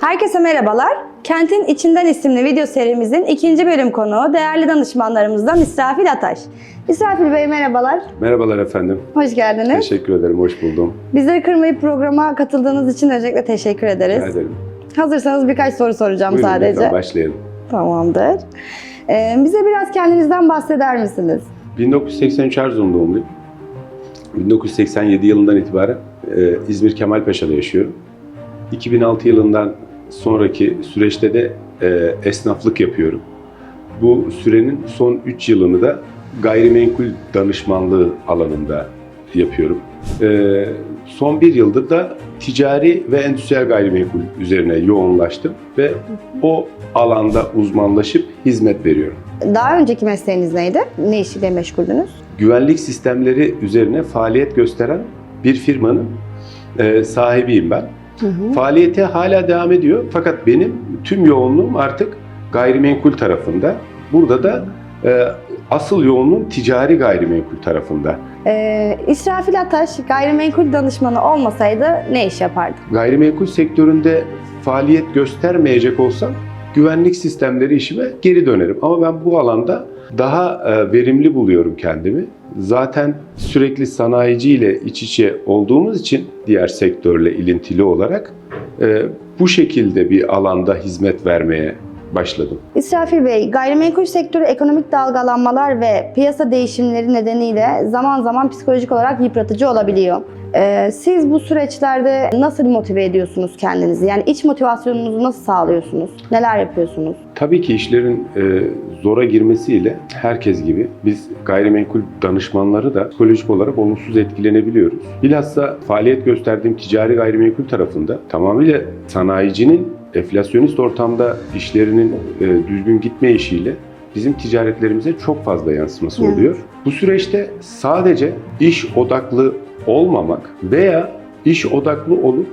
Herkese merhabalar. Kentin İçinden isimli video serimizin ikinci bölüm konuğu değerli danışmanlarımızdan İsrafil Ataş. İsrafil Bey merhabalar. Merhabalar efendim. Hoş geldiniz. Teşekkür ederim, hoş buldum. Bizleri kırmayıp programa katıldığınız için öncelikle teşekkür ederiz. Rica ederim. Hazırsanız birkaç soru soracağım Buyurun sadece. lütfen başlayalım. Tamamdır. Ee, bize biraz kendinizden bahseder misiniz? 1983 Erzurum doğumluyum. 1987 yılından itibaren e, İzmir Kemalpaşa'da yaşıyorum. 2006 yılından sonraki süreçte de e, esnaflık yapıyorum. Bu sürenin son 3 yılını da gayrimenkul danışmanlığı alanında yapıyorum. E, son bir yıldır da ticari ve endüstriyel gayrimenkul üzerine yoğunlaştım ve o alanda uzmanlaşıp hizmet veriyorum. Daha önceki mesleğiniz neydi? Ne işiyle meşguldünüz? güvenlik sistemleri üzerine faaliyet gösteren bir firmanın e, sahibiyim ben. Hı hı. Faaliyete hala devam ediyor fakat benim tüm yoğunluğum artık gayrimenkul tarafında. Burada da e, asıl yoğunluğum ticari gayrimenkul tarafında. Ee, İsrafil Ataş gayrimenkul danışmanı olmasaydı ne iş yapardı? Gayrimenkul sektöründe faaliyet göstermeyecek olsam güvenlik sistemleri işime geri dönerim. Ama ben bu alanda daha e, verimli buluyorum kendimi. Zaten sürekli sanayiciyle iç içe olduğumuz için diğer sektörle ilintili olarak e, bu şekilde bir alanda hizmet vermeye başladım. İsrafil Bey, gayrimenkul sektörü ekonomik dalgalanmalar ve piyasa değişimleri nedeniyle zaman zaman psikolojik olarak yıpratıcı olabiliyor. Ee, siz bu süreçlerde nasıl motive ediyorsunuz kendinizi? Yani iç motivasyonunuzu nasıl sağlıyorsunuz? Neler yapıyorsunuz? Tabii ki işlerin e, zora girmesiyle herkes gibi biz gayrimenkul danışmanları da psikolojik olarak olumsuz etkilenebiliyoruz. Bilhassa faaliyet gösterdiğim ticari gayrimenkul tarafında tamamıyla sanayicinin enflasyonist ortamda işlerinin e, düzgün gitme işiyle bizim ticaretlerimize çok fazla yansıması Evet. oluyor. Bu süreçte sadece iş odaklı olmamak veya iş odaklı olup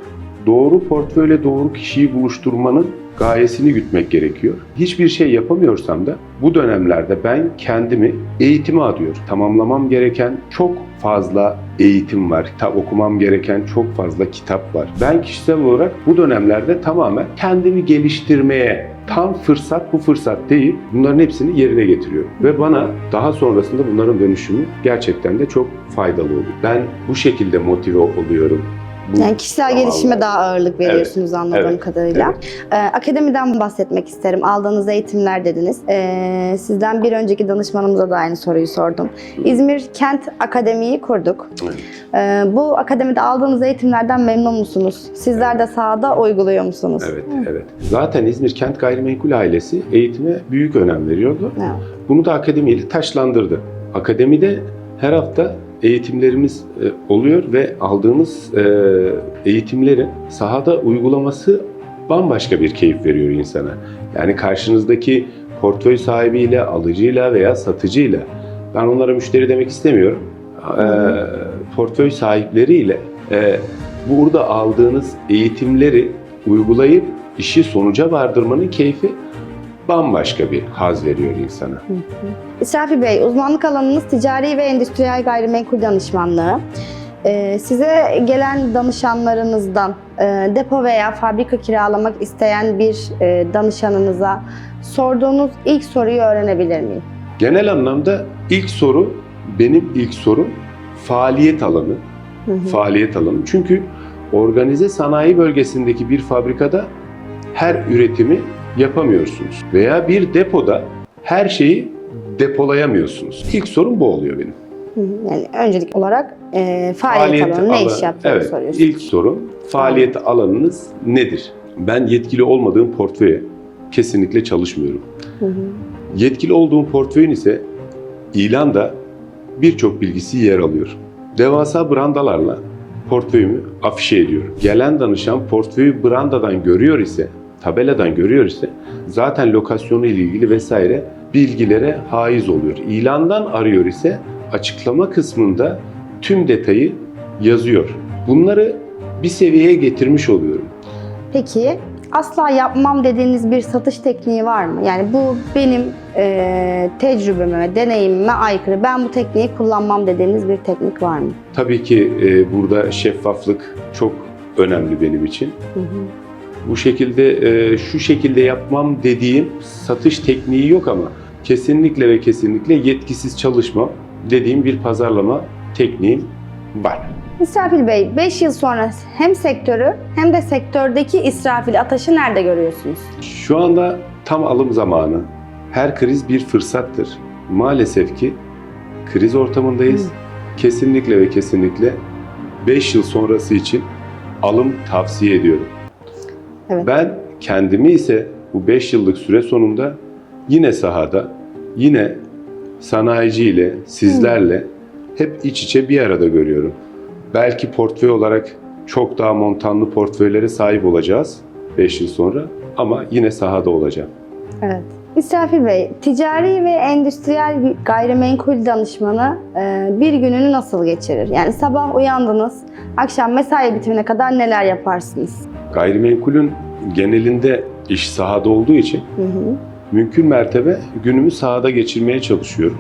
doğru portföyle doğru kişiyi buluşturmanın gayesini gütmek gerekiyor. Hiçbir şey yapamıyorsam da bu dönemlerde ben kendimi eğitime adıyorum. Tamamlamam gereken çok fazla eğitim var. Kitap okumam gereken çok fazla kitap var. Ben kişisel olarak bu dönemlerde tamamen kendimi geliştirmeye tam fırsat bu fırsat değil bunların hepsini yerine getiriyorum. Ve bana daha sonrasında bunların dönüşümü gerçekten de çok faydalı oluyor. Ben bu şekilde motive oluyorum. Bu Yani kişisel gelişime daha ağırlık veriyorsunuz anladığım evet, kadarıyla. Ee, akademiden bahsetmek isterim. Aldığınız eğitimler dediniz. Ee, sizden bir önceki danışmanımıza da aynı soruyu sordum. İzmir Kent Akademi'yi kurduk. Evet. Ee, bu akademide aldığınız eğitimlerden memnun musunuz? Sizler de sahada uyguluyor musunuz? Evet, evet. Zaten İzmir Kent Gayrimenkul ailesi eğitime büyük önem veriyordu. Evet. Bunu da akademiyle taşlandırdı. Akademide her hafta eğitimlerimiz e, oluyor ve aldığımız e, eğitimlerin sahada uygulaması bambaşka bir keyif veriyor insana. Yani karşınızdaki portföy sahibiyle, alıcıyla veya satıcıyla, ben onlara müşteri demek istemiyorum, e, portföy sahipleriyle e, burada aldığınız eğitimleri uygulayıp işi sonuca vardırmanın keyfi bambaşka bir haz veriyor insana. İsrafil Bey, uzmanlık alanınız ticari ve endüstriyel gayrimenkul danışmanlığı. Ee, size gelen danışanlarınızdan e, depo veya fabrika kiralamak isteyen bir e, danışanınıza sorduğunuz ilk soruyu öğrenebilir miyim? Genel anlamda ilk soru, benim ilk sorum faaliyet alanı. Hı hı. Faaliyet alanı. Çünkü organize sanayi bölgesindeki bir fabrikada her üretimi yapamıyorsunuz. Veya bir depoda her şeyi depolayamıyorsunuz. İlk sorun bu oluyor benim. Yani öncelik olarak e, faaliyet, alanı ne iş yaptığını evet, soruyorsunuz. İlk sorum faaliyet alanınız nedir? Ben yetkili olmadığım portföye kesinlikle çalışmıyorum. Hı hı. Yetkili olduğum portföyün ise ilanda birçok bilgisi yer alıyor. Devasa brandalarla portföyümü afişe ediyorum. Gelen danışan portföyü brandadan görüyor ise, tabeladan görüyor ise zaten lokasyonu ile ilgili vesaire bilgilere haiz oluyor. İlandan arıyor ise açıklama kısmında tüm detayı yazıyor. Bunları bir seviyeye getirmiş oluyorum. Peki asla yapmam dediğiniz bir satış tekniği var mı? Yani bu benim e, tecrübeme, deneyimime aykırı. Ben bu tekniği kullanmam dediğiniz bir teknik var mı? Tabii ki e, burada şeffaflık çok önemli benim için. Hı hı. Bu şekilde e, şu şekilde yapmam dediğim satış tekniği yok ama kesinlikle ve kesinlikle yetkisiz çalışma dediğim bir pazarlama tekniğim var. İsrafil Bey, 5 yıl sonra hem sektörü hem de sektördeki İsrafil Ataş'ı nerede görüyorsunuz? Şu anda tam alım zamanı. Her kriz bir fırsattır. Maalesef ki kriz ortamındayız. Kesinlikle ve kesinlikle 5 yıl sonrası için alım tavsiye ediyorum. Evet. Ben kendimi ise bu 5 yıllık süre sonunda yine sahada, yine sanayiciyle, sizlerle hep iç içe bir arada görüyorum. Belki portföy olarak çok daha montanlı portföylere sahip olacağız 5 yıl sonra ama yine sahada olacağım. Evet. İsrafil Bey, ticari ve endüstriyel gayrimenkul danışmanı e, bir gününü nasıl geçirir? Yani sabah uyandınız, akşam mesai bitimine kadar neler yaparsınız? Gayrimenkulün genelinde iş sahada olduğu için Hı hı. mümkün mertebe günümü sahada geçirmeye çalışıyorum.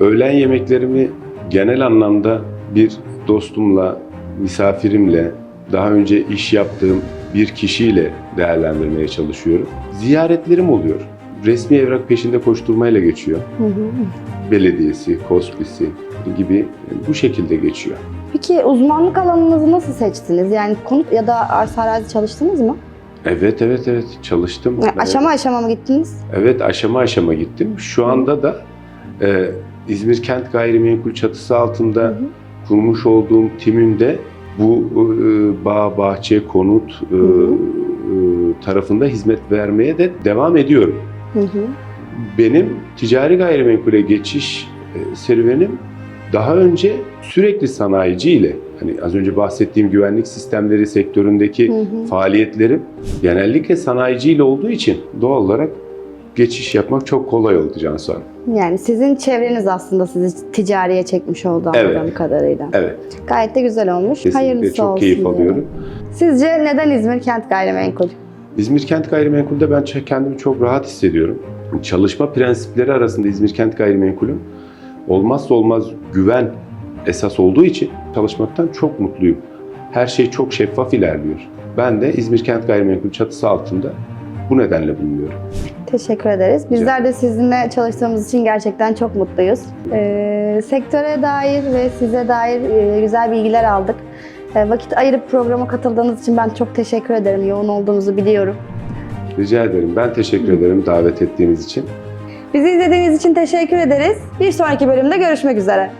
Öğlen yemeklerimi genel anlamda bir dostumla, misafirimle, daha önce iş yaptığım bir kişiyle değerlendirmeye çalışıyorum. Ziyaretlerim oluyor. Resmi evrak peşinde koşturmayla geçiyor. Hı hı. Belediyesi, kospisi gibi bu şekilde geçiyor. Peki uzmanlık alanınızı nasıl seçtiniz? Yani konut ya da arsa arazi çalıştınız mı? Evet, evet, evet çalıştım. Yani aşama aşama mı gittiniz? Evet aşama aşama gittim. Şu anda da e, İzmir Kent Gayrimenkul çatısı altında Hı hı. kurmuş olduğum timimde bu e, bağ, bahçe, konut e, hı. e, tarafında hizmet vermeye de devam ediyorum. Hı hı. Benim ticari gayrimenkule geçiş e, serüvenim daha önce sürekli sanayiciyle hani az önce bahsettiğim güvenlik sistemleri sektöründeki Hı hı. faaliyetlerim genellikle sanayiciyle olduğu için doğal olarak geçiş yapmak çok kolay oldu Cansu Hanım. Yani sizin çevreniz aslında sizi ticariye çekmiş oldu Evet. anladığım kadarıyla. Evet, Gayet de güzel olmuş. kesinlikle Hayırlısı çok olsun. keyif diyorum. alıyorum. Sizce neden İzmir Kent Gayrimenkul? İzmir Kent Gayrimenkul'de ben kendimi çok rahat hissediyorum. Çalışma prensipleri arasında İzmir Kent Gayrimenkul'ün olmazsa olmaz güven esas olduğu için çalışmaktan çok mutluyum. Her şey çok şeffaf ilerliyor. Ben de İzmir Kent Gayrimenkul çatısı altında bu nedenle bulunuyorum. Teşekkür ederiz. Bizler de sizinle çalıştığımız için gerçekten çok mutluyuz. Ee, sektöre dair ve size dair e, güzel bilgiler aldık. Ee, vakit ayırıp programa katıldığınız için ben çok teşekkür ederim. Yoğun olduğunuzu biliyorum. Rica ederim. Ben teşekkür ederim davet ettiğiniz için. Bizi izlediğiniz için teşekkür ederiz. Bir sonraki bölümde görüşmek üzere.